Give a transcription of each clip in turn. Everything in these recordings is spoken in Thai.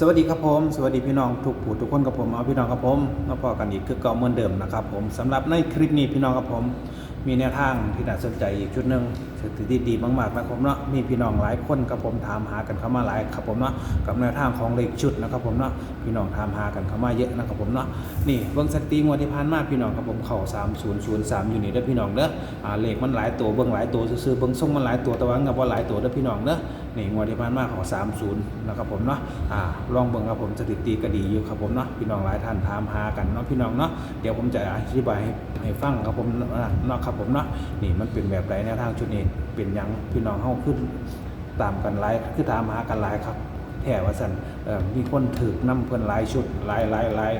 สวัสดีครับผม สวัสดีพี่น้องทุกผู้ทุกคนกับผมเอาพี่น้องกับผมมาพอกันอีกคือเก่าเหมือนเดิมนะครับผมสำหรับในคลิปนี้พี่น้องกับผม มีแนวทางที่น่าสนใจอีกชุดหนึ่ง สถิติดีมากๆนะครับผมเนาะมีพี่น้องหลายคนกับผมถามหากันเข้ามาหลายครับผมเนาะกับแนวทางของเลขชุดนะครับผมเนาะพี่น้องถามหากันเข้ามาเยอะนะครับผมเนาะนี่เบิ้งสถิติงวดที่ผ่านมาพี่น้องครับผมเข้า3003อยู่นี่เด้อพี่น้องเด้ออ่าเลขมันหลายตัวเบิ้งหลายตัวซื่อเบิ้งส่งมันหลายตัวแต่ว่างับว่าหลายตัวเด้อพี่น้องเด้อนี่งวดที่ผ่านมาเข้า30 นะครับผมเนาะอ่าลองเบิ้งครับผมสถิติก็ดีอยู่ครับผมเนาะพี่น้องหลายท่านถามหากันเนาะพี่น้องเนาะเดี๋ยวผมจะอธิบายให้ให้ฟังครับผมเนาะครับผมเนาะนี่มันเป็นแบบไรแนวทางชุดนี้เป็นยังพี่น้องเฮาขึ้นตามกันหลายคือถามหากันหลายครับแถว่าสันมีคนถือน้ำเพิ่นหลายชุดหลายหลายหลาย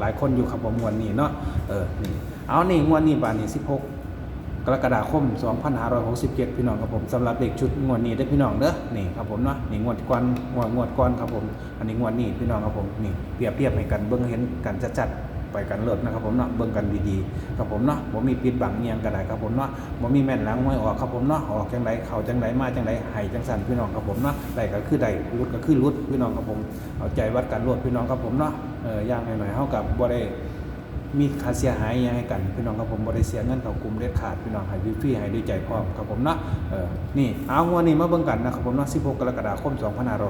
หลายคนอยู่ครับผมงวดนี้เนาะเออนี่เอานี่งวดนี้บาทนี้16กกรกฎาคม 2567 พี่น้องครับผมสำหรับเด็กชุดงวดนี้ได้พี่น้องเด้อนี่ครับผมเนาะนี่งวดก่อนงวดงวดก่อนครับผม อันนี้งวดนี้พี่น้องครับผมนี่เปรียบเทียบให้กันเบิ่งเห็นกันจัดๆ ไปกันเลิศนะครับผมเนาะเบิ่งกันดีๆครับผมเนาะบ่มีปิดบังเอียงก็ได้ครับผมเนาะบ่มีแม่นหลังห้วยออกครับผมเนาะออกจังไดเข้าจังไดมาจังไดให้จังสั่นพี่น้องครับผมเนาะได้ก็คือได้รุดก็คือรุดพี่น้องครับผมเอาใจวัดกันรวดพี่น้องครับผมเนาะเออย่างหน่อยๆเฮากับบ่ได้มีค่าเสียหายยังให้กันพี่น้องครับผมบริเสียเงินเขากลุ่มเด็ดขาดพี่น้องให้ฟรีๆให้ด้วยใจพร้อมครับผมเนาะเออนี่เอาวดนี้มาเบิ่งกันนะครับผมเนาะ16 กรกฎาคม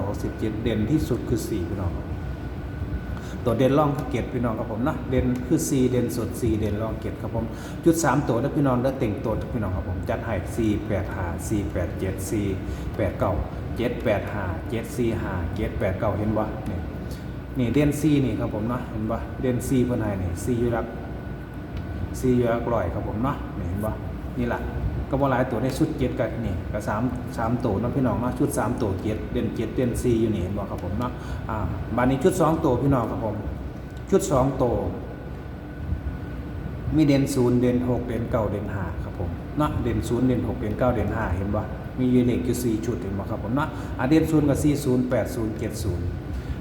2567 เด่นที่สุดคือ 4 พี่น้อง ตัวเด่นร่องเกตพี่น้องครับผมเนาะเด่นคือ4เด่นสุด4เด่นร่องเกตครับผมจุด 3 ตัวแล้วพี่น้องแล้วเต่งตัวพี่น้องครับผมจัดให้4 8 5 4 8 7 4 8 9 7 8 5 7 4 5 7 8 9 เห็นบ่นี่นี่เด่นซีนี่ครับผมเนาะเห็นปะเด่นซีเพิ่นให้นี่ซีอยู่รักซีอยู่รักร้อยครับผมเนาะนี่เห็นปะนี่แหละ ก็บ่หลายตัวในชุดเจ็ดกันนี่ก็สามสามตัวเนาะพี่น้องเนาะชุดสามตัวเจ็ดเด่นเจ็ดเด่นซีอยู่นี่เห็นบ่ครับผมเนาะอ่าบานนี้ชุดสองตัวพี่น้องครับผม ชุดสองตัวมีเด่นศูนย์เด่นหกเด่นเก้าเด่นห้าครับผมเนาะเด่นศูนย์เด่นหกเด่นเก้าเด่นห้าเห็นปะมียู่เลขอยู่สี่ชุดเห็นบ่ครับผมเนาะอ่าเด่นศูนย์กับสี่ศูนย์แปดศูนย์เจ็ดศูนย์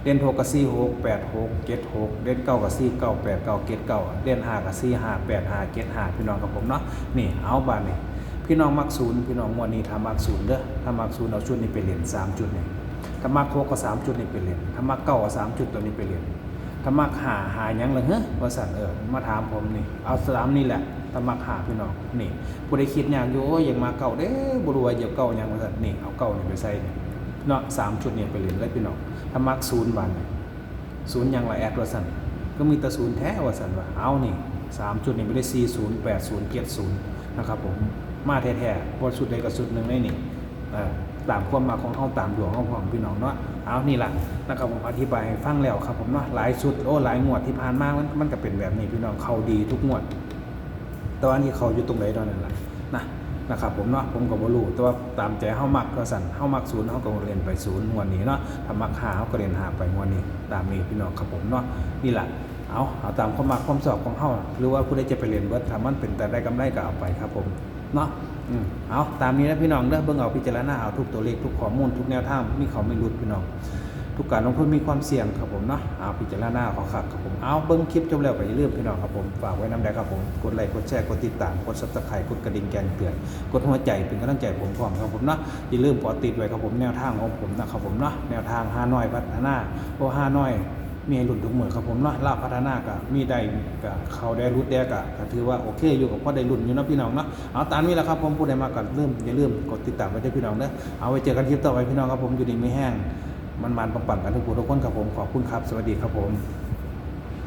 เด่นหกกับสี่หกแปดหกเจ็ดหกเด่นเก้ากับสี่เก้าแปดเก้าเจ็ดเก้าเด่นห้ากับสี่ห้าแปดห้าเจ็ดห้าพี่น้องกับผมเนาะนี่เอาบานนี่ พี่น้องมักศูนย์พี่น้องงวดนี้ทำมักศูนย์เด้อถ้ามักศูนย์เอาชุดนี้ไปเรียนสามจุดนี่ถ้ามักหกก็สามจุดนี้ไปเรียนถ้ามักเก้าก็สามจุดตัวนี้ไปเรียนถ้ามักหาหายังเลยเฮ้ยว่าสันเออมาถามผมนี่เอาสามนี่แหละถ้ามักหาพี่น้องนี่ผู้ใดคิดอย่างอยู่โอ้ยอยังมาเก่าเด้บรัวเหยียบเก่ายังว่าสันนี่เอาเก่านี่ไปใส่นี่เนาะสามจุดนี้ไปเรียนเลยพี่น้องถ้ามักศูนย์วันศูนย์ยังละแอดว่าสันก็มีแต่ศูนย์แท้ว่าสันว่าเอานี่สามจุดนี่ไม่ได้สี่ศูนย์แปดศูนย์เจ็ดศูนย์นะครับผม มาแท้ๆพอสุดใดกับสุดหนึ่งได้นี่ตามความมาของเฮาตามดวงของพี่น้องเนาะเอานี่แหละนะครับผมอธิบายฟังแล้วครับผมเนาะหลายสุดโอ้หลายงวดที่ผ่านมามันมันก็เป็นแบบนี้พี่น้องเขาดีทุกงวด แต่ว่าอันนี้เขาอยู่ตรงไหนตอนนั้นล่ะนะนะครับผมเนาะผมก็บ่รู้แต่ว่าตามใจเฮามักก็สั่นเฮามักศูนย์เฮาก็เรียนไปศูนย์งวดนี้เนาะถ้ามักหาเฮาก็เรียนหาไปงวดนี้ ตามนี้พี่น้องครับผมเนาะนี่แหละเอาเอาตามความมักความชอบของเฮาหรือว่าผู้ใดจะไปเรียนเบิดถ้ามันเป็นแต่ได้กำไรก็เอาไปครับผม เนาะอเอาตามนี้นะพี่น้องเด้อเบิ่งเอาพิจารณาเอาทุกตัวเลขทุกข้อมูลทุกแนวทางมีเขาไม่รุดพี่น้อง ทุกการลงทุนมีความเสี่ยงครับผมเนาะเอาพิจารณาขอขัดครับผมเอาเบิ้งคลิปจบแล้วก็อย่าลืมพี่น้องครับผมฝากไว้น้ำแดงครับผมกดไลค์กดแชร์กดติดตามกดซับสไครต์กดกระดิ่งแกงเตือนกดหัวใจเป็นกำลังใจผมพร้อมครับผมเนาะอย่าลืมกดติดไว้ครับผมแนวทางของผมนะครับผมเนาะแนวทางห้าน้อยพัฒนาเพราะห้าน้อย มีให้หลุดทุกหมือครับผมเนาะลาพัฒนากับมีได้กับเขาได้รุดแดกอะก็ถือว่าโอเคอยู่กับพ่อได้รุ่นอยู่นะพี่น้องเนาะเอาตามนี้แหละครับผมผู้ใดมากันเริ่มอย่าลืมกดติดตามไว้ด้วยพี่น้องเด้อเอาไว้เจอกันคลิปต่อไปพี่น้องครับผมอยู่ดีไม่แห้งมันมันปังๆกันทุกคนทุกคนครับผมขอบคุณครับ สวัสดีครับผม